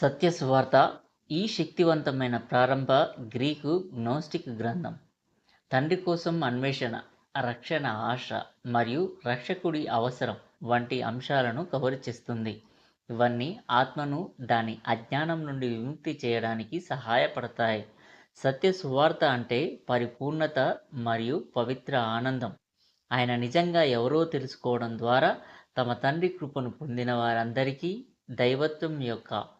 సత్యస్వార్త ఈ శక్తివంతమైన ప్రారంభ గ్రీకు గ్నోస్టిక్ గ్రంథం. తండ్రి కోసం అన్వేషణ రక్షణ ఆశ మరియు రక్షకుడి అవసరం వంటి అంశాలను కవర్ చేస్తుంది. ఇవన్నీ ఆత్మను దాని అజ్ఞానం నుండి విముక్తి చేయడానికి సహాయపడతాయి. సత్య సువార్త అంటే పరిపూర్ణత మరియు పవిత్ర ఆనందం. ఆయన నిజంగా ఎవరో తెలుసుకోవడం ద్వారా తమ తండ్రి కృపను పొందిన వారందరికీ దైవత్వం యొక్క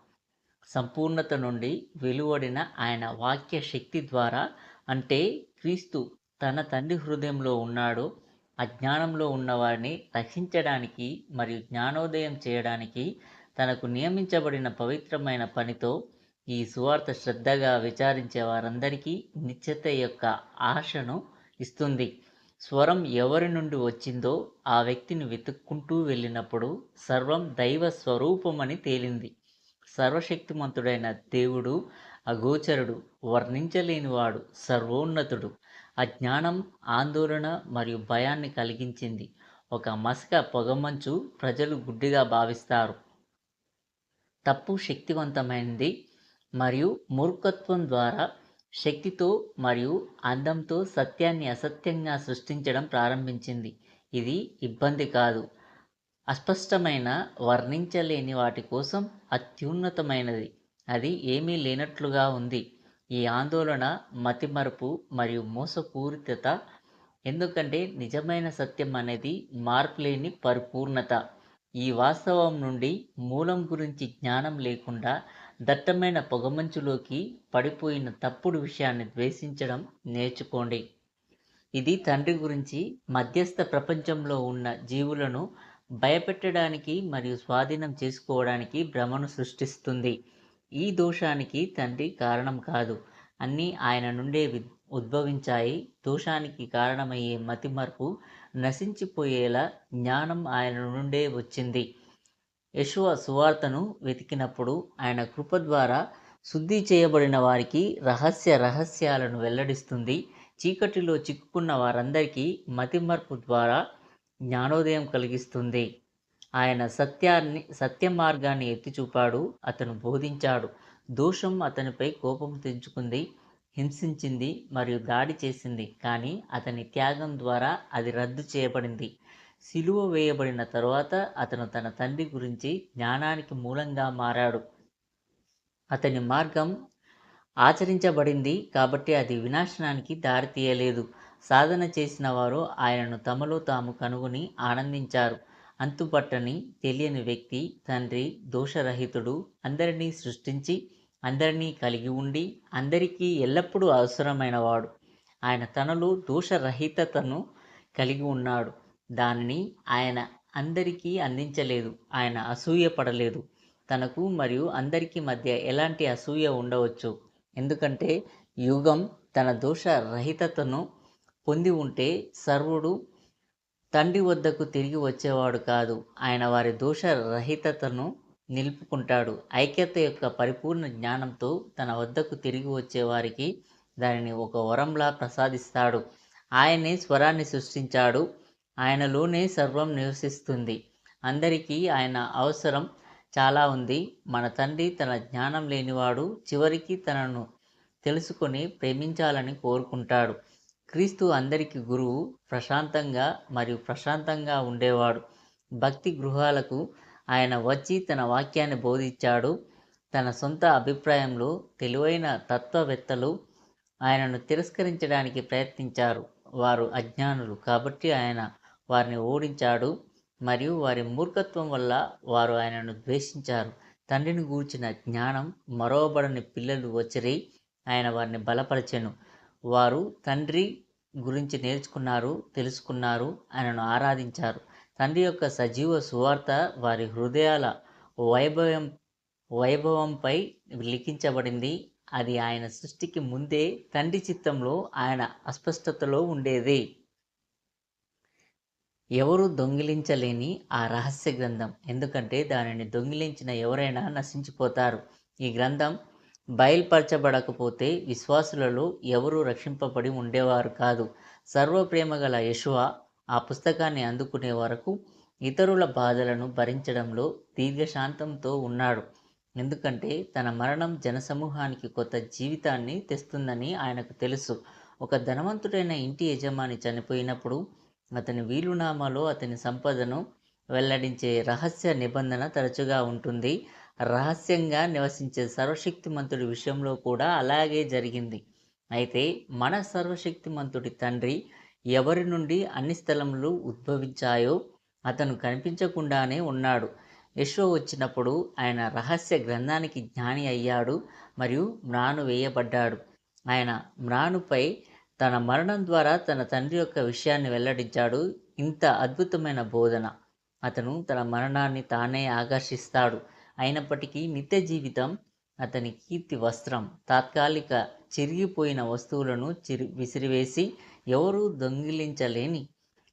సంపూర్ణత నుండి వెలువడిన ఆయన వాక్య శక్తి ద్వారా అంటే క్రీస్తు తన తండ్రి హృదయంలో ఉన్నాడో అజ్ఞానంలో ఉన్నవారిని రక్షించడానికి మరియు జ్ఞానోదయం చేయడానికి తనకు నియమించబడిన పవిత్రమైన పనితో ఈ సువార్త శ్రద్ధగా విచారించే వారందరికీ నిత్యత యొక్క ఆశను ఇస్తుంది. స్వరం ఎవరి నుండి వచ్చిందో ఆ వ్యక్తిని వెతుక్కుంటూ వెళ్ళినప్పుడు సర్వం దైవ స్వరూపమని తేలింది. సర్వశక్తిమంతుడైన దేవుడు అగోచరుడు వర్ణించలేనివాడు సర్వోన్నతుడు. అజ్ఞానం ఆందోళన మరియు భయాన్ని కలిగించింది. ఒక మసక పొగమంచు ప్రజలు గుడ్డిగా భావిస్తారు. తప్పు శక్తివంతమైనది మరియు మూర్ఖత్వం ద్వారా శక్తితో మరియు అందంతో సత్యాన్ని అసత్యంగా సృష్టించడం ప్రారంభించింది. ఇది ఇబ్బంది కాదు. అస్పష్టమైన వర్ణించలేని వాటి కోసం అత్యున్నతమైనది. అది ఏమీ లేనట్లుగా ఉంది. ఈ ఆందోళన మతిమరుపు మరియు మోసపూరితత ఎందుకంటే నిజమైన సత్యం అనేది మార్పులేని పరిపూర్ణత. ఈ వాస్తవం నుండి మూలం గురించి జ్ఞానం లేకుండా దట్టమైన పొగమంచులోకి పడిపోయిన తప్పుడు విషయాన్ని ద్వేషించడం నేర్చుకోండి. ఇది తండ్రి గురించి మధ్యస్థ ప్రపంచంలో ఉన్న జీవులను భయపెట్టడానికి మరియు స్వాధీనం చేసుకోవడానికి భ్రమను సృష్టిస్తుంది. ఈ దోషానికి తండ్రి కారణం కాదు. అన్నీ ఆయన నుండే ఉద్భవించాయి. దోషానికి కారణమయ్యే మతిమరుపు నశించిపోయేలా జ్ఞానం ఆయన నుండే వచ్చింది. యశువ సువార్తను వెతికినప్పుడు ఆయన కృప ద్వారా శుద్ధి చేయబడిన వారికి రహస్య రహస్యాలను వెల్లడిస్తుంది. చీకటిలో చిక్కుకున్న వారందరికీ మతిమర్పు ద్వారా జ్ఞానోదయం కలిగిస్తుంది. ఆయన సత్యాన్ని సత్య మార్గాన్ని ఎత్తి చూపాడు అతను బోధించాడు. దోషం అతనిపై కోపం తెంచుకుంది హింసించింది మరియు దాడి చేసింది. కానీ అతని త్యాగం ద్వారా అది రద్దు చేయబడింది. సిలువ వేయబడిన తరువాత అతను తన తండ్రి గురించి జ్ఞానానికి మూలంగా మారాడు. అతని మార్గం ఆచరించబడింది కాబట్టి అది వినాశనానికి దారితీయలేదు. సాధన చేసిన వారు ఆయనను తమలో తాము కనుగొని ఆనందించారు. అంతుపట్టని తెలియని వ్యక్తి తండ్రి దోషరహితుడు అందరినీ సృష్టించి అందరినీ కలిగి ఉండి అందరికీ ఎల్లప్పుడూ అవసరమైనవాడు ఆయన తనలో దోషరహితతను కలిగి ఉన్నాడు. దానిని ఆయన అందరికీ అందించలేదు. ఆయన అసూయ పడలేదు. తనకు మరియు అందరికీ మధ్య ఎలాంటి అసూయ ఉండవచ్చు? ఎందుకంటే యుగం తన దోషరహితతను పొంది ఉంటే సర్వుడు తండ్రి వద్దకు తిరిగి వచ్చేవాడు కాదు. ఆయన వారి దోష రహితతను నిలుపుకుంటాడు. ఐక్యత యొక్క పరిపూర్ణ జ్ఞానంతో తన వద్దకు తిరిగి వచ్చేవారికి దానిని ఒక వరంలా ప్రసాదిస్తాడు. ఆయనే స్వరాన్ని సృష్టించాడు. ఆయనలోనే సర్వం నివసిస్తుంది. అందరికీ ఆయన అవసరం చాలా ఉంది. మన తండ్రి తన జ్ఞానం లేనివాడు చివరికి తనను తెలుసుకొని ప్రేమించాలని కోరుకుంటాడు. క్రీస్తు అందరికీ గురువు ప్రశాంతంగా మరియు ప్రశాంతంగా ఉండేవాడు. భక్తి గృహాలకు ఆయన వచ్చి తన వాక్యాన్ని బోధించాడు. తన సొంత అభిప్రాయంలో తెలివైన తత్వవేత్తలు ఆయనను తిరస్కరించడానికి ప్రయత్నించారు. వారు అజ్ఞానులు కాబట్టి ఆయన వారిని ఓడించాడు మరియు వారి మూర్ఖత్వం వల్ల వారు ఆయనను ద్వేషించారు. తండ్రిని గూర్చిన జ్ఞానం మరోబడని పిల్లలు వచ్చిరి ఆయన వారిని బలపరచెను. వారు తండ్రి గురించి నేర్చుకున్నారు తెలుసుకున్నారు ఆయనను ఆరాధించారు. తండ్రి యొక్క సజీవ సువార్త వారి హృదయాల వైభవం వైభవంపై లిఖించబడింది. అది ఆయన సృష్టికి ముందే తండ్రి చిత్తంలో ఆయన అస్పష్టతలో ఉండేది. ఎవరు దొంగిలించలేని ఆ రహస్య గ్రంథం. ఎందుకంటే దానిని దొంగిలించిన ఎవరైనా నశించిపోతారు. ఈ గ్రంథం బయలుపరచబడకపోతే విశ్వాసులలో ఎవరు రక్షింపబడి ఉండేవారు కాదు. సర్వప్రేమ గల యశువ ఆ పుస్తకాన్ని అందుకునే వరకు ఇతరుల బాధలను భరించడంలో దీర్ఘశాంతంతో ఉన్నాడు. ఎందుకంటే తన మరణం జనసమూహానికి కొత్త జీవితాన్ని తెస్తుందని ఆయనకు తెలుసు. ఒక ధనవంతుడైన ఇంటి యజమాని చనిపోయినప్పుడు అతని వీలునామాలో అతని సంపదను వెల్లడించే రహస్య నిబంధన తరచుగా ఉంటుంది. రహస్యంగా నివసించే సర్వశక్తిమంతుడి విషయంలో కూడా అలాగే జరిగింది. అయితే మన సర్వశక్తిమంతుడి తండ్రి ఎవరి నుండి అన్ని స్థలములు ఉద్భవించాయో అతను కనిపించకుండానే ఉన్నాడు. యశో వచ్చినప్పుడు ఆయన రహస్య గ్రంథానికి జ్ఞాని అయ్యాడు మరియు మ్రాను వేయబడ్డాడు. ఆయన మ్రానుపై తన మరణం ద్వారా తన తండ్రి యొక్క విషయాన్ని వెల్లడించాడు. ఇంత అద్భుతమైన బోధన. అతను తన మరణాన్ని తానే ఆకర్షిస్తాడు. అయినప్పటికీ నిత్య జీవితం అతని కీర్తి వస్త్రం తాత్కాలిక చిరిగిపోయిన వస్తువులను చిరి విసిరివేసి ఎవరూ దొంగిలించలేని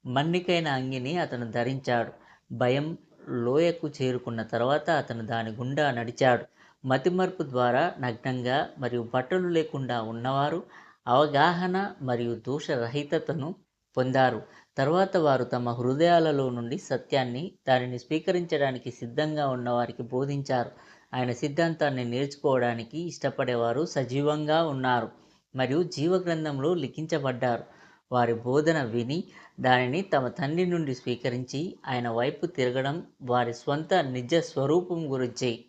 మన్నికైన అంగిని అతను ధరించాడు. భయం లోయకు చేరుకున్న తర్వాత అతను దాని గుండా నడిచాడు. మతిమర్పు ద్వారా నగ్నంగా మరియు బట్టలు లేకుండా ఉన్నవారు అవగాహన మరియు దోషరహితతను పొందారు. తర్వాత వారు తమ హృదయాలలో నుండి సత్యాన్ని దానిని స్వీకరించడానికి సిద్ధంగా ఉన్నవారికి బోధించారు. ఆయన సిద్ధాంతాన్ని నేర్చుకోవడానికి ఇష్టపడేవారు సజీవంగా ఉన్నారు మరియు జీవగ్రంథంలో లిఖించబడ్డారు. వారి బోధన విని దానిని తమ తండ్రి నుండి స్వీకరించి ఆయన వైపు తిరగడం వారి స్వంత నిజ స్వరూపం గురించి.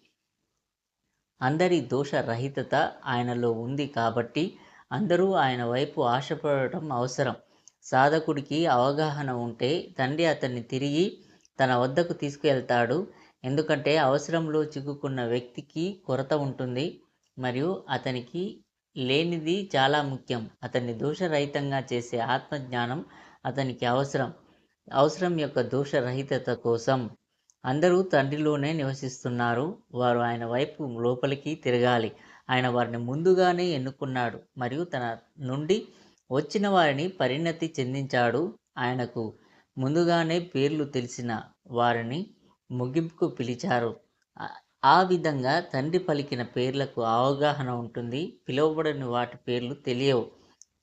అందరి దోషరహితత ఆయనలో ఉంది కాబట్టి అందరూ ఆయన వైపు ఆశపడటం అవసరం. సాధకుడికి అవగాహన ఉంటే తండ్రి అతన్ని తిరిగి తన వద్దకు తీసుకువెళ్తాడు ఎందుకంటే అవసరంలో చిక్కుకున్న వ్యక్తికి కొరత ఉంటుంది. మరియు అతనికి లేనిది చాలా ముఖ్యం. అతన్ని దోషరహితంగా చేసే ఆత్మజ్ఞానం అతనికి అవసరం. అవసరం యొక్క దోషరహితత కోసం అందరూ తండ్రిలోనే నివసిస్తున్నారు. వారు ఆయన వైపు లోపలికి తిరగాలి. ఆయన వారిని ముందుగానే ఎన్నుకున్నాడు. మరియు తన నుండి వచ్చిన వారిని పరిణతి చెందించాడు. ఆయనకు ముందుగానే పేర్లు తెలిసిన వారిని ముగింపుకు పిలిచారు. ఆ విధంగా తండ్రి పలికిన పేర్లకు అవగాహన ఉంటుంది. పిలువబడని వాటి పేర్లు తెలియవు.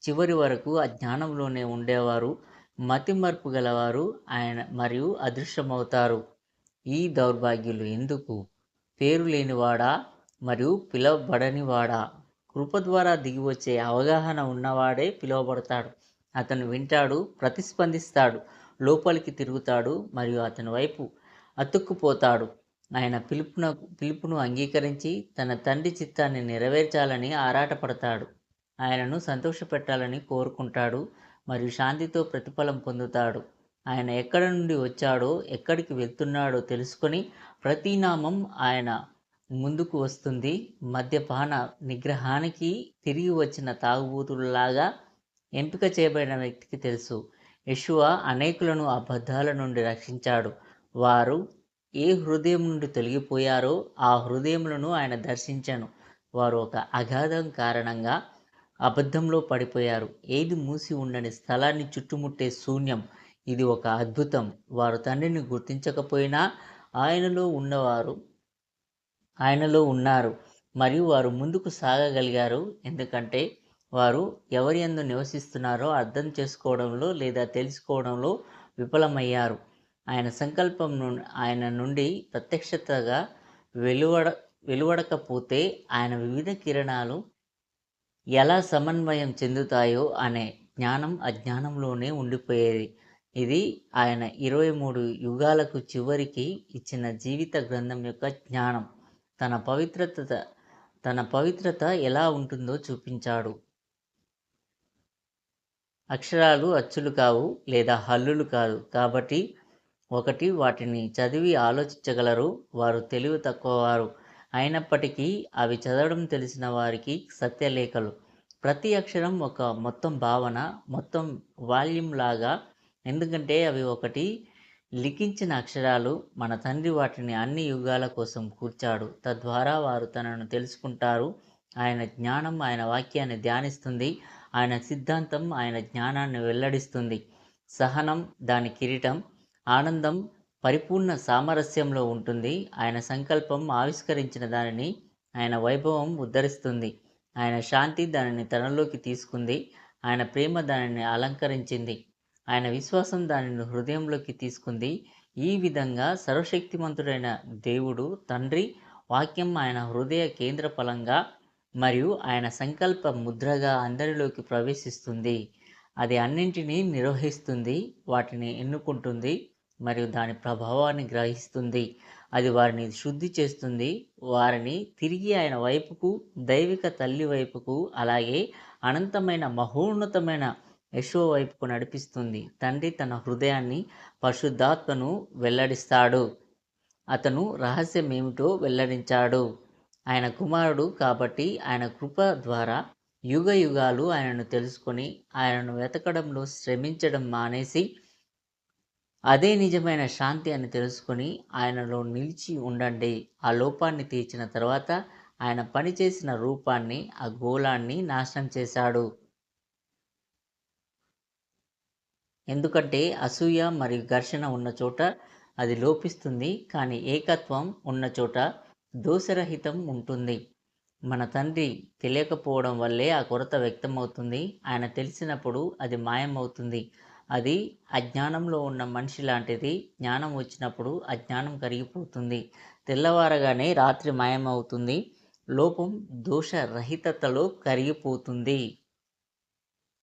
చివరి వరకు అజ్ఞానంలోనే ఉండేవారు. మతిమర్పు గలవారు ఆయన మరియు అదృశ్యమవుతారు. ఈ దౌర్భాగ్యులు ఎందుకు? పేరు లేనివాడా? మరియు పిలువబడనివాడా? కృప ద్వారా దిగివచ్చే అవగాహన ఉన్నవాడే పిలువబడతాడు. అతను వింటాడు ప్రతిస్పందిస్తాడు లోపలికి తిరుగుతాడు మరియు అతని వైపు అతుక్కుపోతాడు. ఆయన పిలుపున పిలుపును అంగీకరించి తన తండ్రి చిత్తాన్ని నెరవేర్చాలని ఆరాటపడతాడు. ఆయనను సంతోషపెట్టాలని కోరుకుంటాడు మరియు శాంతితో ప్రతిఫలం పొందుతాడు. ఆయన ఎక్కడ నుండి వచ్చాడో ఎక్కడికి వెళ్తున్నాడో తెలుసుకొని ప్రతినామం ఆయన ముందుకు వస్తుంది. మద్యపాన నిగ్రహానికి తిరిగి వచ్చిన తాగుబోతులలాగా ఎంపిక చేయబడిన వ్యక్తికి తెలుసు. యశువ అనేకులను అబద్ధాల నుండి రక్షించాడు. వారు ఏ హృదయం నుండి తొలగిపోయారో ఆ హృదయములను ఆయన దర్శించను. వారు ఒక అగాధం కారణంగా అబద్ధంలో పడిపోయారు. ఏది మూసి ఉండని స్థలాన్ని చుట్టుముట్టే శూన్యం. ఇది ఒక అద్భుతం. వారు తండ్రిని గుర్తించకపోయినా ఆయనలో ఉన్నవారు ఆయనలో ఉన్నారు. మరియు వారు ముందుకు సాగగలిగారు. ఎందుకంటే వారు ఎవరి ఎందు నివసిస్తున్నారో అర్థం చేసుకోవడంలో లేదా తెలుసుకోవడంలో విఫలమయ్యారు. ఆయన సంకల్పం నుండి ఆయన నుండి ప్రత్యక్షతగా వెలువడ వెలువడకపోతే ఆయన వివిధ కిరణాలు ఎలా సమన్వయం చెందుతాయో అనే జ్ఞానం అజ్ఞానంలోనే ఉండిపోయేది. ఇది ఆయన ఇరవై మూడు యుగాలకు చివరికి ఇచ్చిన జీవిత గ్రంథం యొక్క జ్ఞానం. తన పవిత్రత తన పవిత్రత ఎలా ఉంటుందో చూపించాడు. అక్షరాలు అచ్చులు కావు లేదా హల్లులు కాదు. కాబట్టి ఒకటి వాటిని చదివి ఆలోచించగలరు. వారు తెలివి తక్కువవారు. అయినప్పటికీ అవి చదవడం తెలిసిన వారికి సత్యలేఖలు ప్రతి అక్షరం ఒక మొత్తం భావన మొత్తం వాల్యూమ్ లాగా. ఎందుకంటే అవి ఒకటి లిఖించిన అక్షరాలు మన తండ్రి వాటిని అన్ని యుగాల కోసం కూర్చాడు. తద్వారా వారు తనను తెలుసుకుంటారు. ఆయన జ్ఞానం ఆయన వాక్యాన్ని ధ్యానిస్తుంది. ఆయన సిద్ధాంతం ఆయన జ్ఞానాన్ని వెల్లడిస్తుంది. సహనం దాని కిరీటం. ఆనందం పరిపూర్ణ సామరస్యంలో ఉంటుంది. ఆయన సంకల్పం ఆవిష్కరించిన దానిని ఆయన వైభవం ఉద్ధరిస్తుంది. ఆయన శాంతి దానిని తనలోకి తీసుకుంది. ఆయన ప్రేమ దానిని అలంకరించింది. ఆయన విశ్వాసం దానిని హృదయంలోకి తీసుకుంది. ఈ విధంగా సర్వశక్తిమంతుడైన దేవుడు తండ్రి వాక్యం ఆయన హృదయ కేంద్ర ఫలంగా మరియు ఆయన సంకల్ప ముద్రగా అందరిలోకి ప్రవేశిస్తుంది. అది అన్నింటినీ నిర్వహిస్తుంది వాటిని ఎన్నుకుంటుంది మరియు దాని ప్రభావాన్ని గ్రహిస్తుంది. అది వారిని శుద్ధి చేస్తుంది వారిని తిరిగి ఆయన వైపుకు దైవిక తల్లి వైపుకు అలాగే అనంతమైన మహోన్నతమైన యశో వైపుకు నడిపిస్తుంది. తండ్రి తన హృదయాన్ని పరిశుద్ధాత్మను వెల్లడిస్తాడు. అతను రహస్యం ఏమిటో వెల్లడించాడు. ఆయన కుమారుడు కాబట్టి ఆయన కృప ద్వారా యుగ యుగాలు ఆయనను తెలుసుకొని ఆయనను వెతకడంలో శ్రమించడం మానేసి అదే నిజమైన శాంతి అని తెలుసుకొని ఆయనలో నిలిచి ఉండండి. ఆ లోపాన్ని తీర్చిన తర్వాత ఆయన పనిచేసిన రూపాన్ని ఆ గోళాన్ని నాశనం చేశాడు. ఎందుకంటే అసూయ మరియు ఘర్షణ ఉన్న చోట అది లోపిస్తుంది కానీ ఏకత్వం ఉన్న చోట దోషరహితం ఉంటుంది. మన తండ్రి తెలియకపోవడం వల్లే ఆ కొరత వ్యక్తమవుతుంది. ఆయన తెలిసినప్పుడు అది మాయమవుతుంది. అది అజ్ఞానంలో ఉన్న మనిషి లాంటిది. జ్ఞానం వచ్చినప్పుడు అజ్ఞానం కరిగిపోతుంది. తెల్లవారగానే రాత్రి మాయమవుతుంది. లోపం దోషరహితతలో కరిగిపోతుంది.